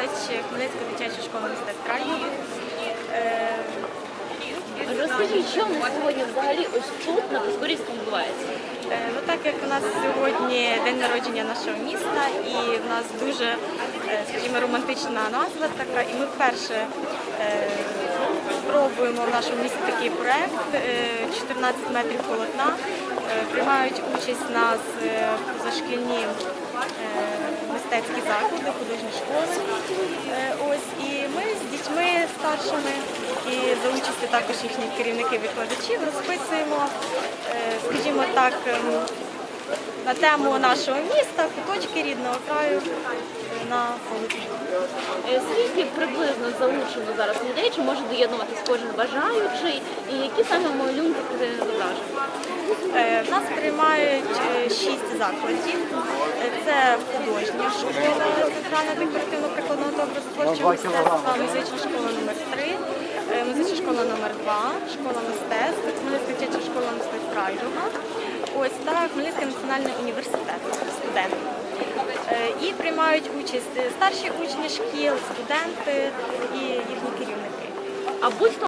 приймають Хмельницьку дитячу школу мистецтв Крайньої. Е, Розкажіть, що в нас сьогодні взагалі ось тут на Пискорівському відбувається? Е, Ну так як у нас сьогодні день народження нашого міста, і в нас дуже, е, скажімо, романтична назва така, і ми вперше е, пробуємо в нашому місті такий проект е, 14 метрів полотна. Е, Приймають участь у нас е, позашкільні е, мистецькі заклади, художні школи. Е, Ось і ми з дітьми старшими і за участю також їхніх керівників викладачів розписуємо, е, скажімо так, ем, на тему нашого міста, куточки рідного краю на полотні. Е, Скільки приблизно залучено зараз людей, чи може доєднуватись кожен бажаючий, і які саме малюнки зображені? Нас приймають шість закладів. Центральна декоративно-прикладного та образотворчого мистецтва, музична школа номер 3 е, музична школа номер 2 школа мистецтв, Хмельницька дитяча школа мистецтв Райдуга, ось та Хмельницький національний університет студенти. Е, І приймають участь старші учні шкіл, студенти і їхні керівники. А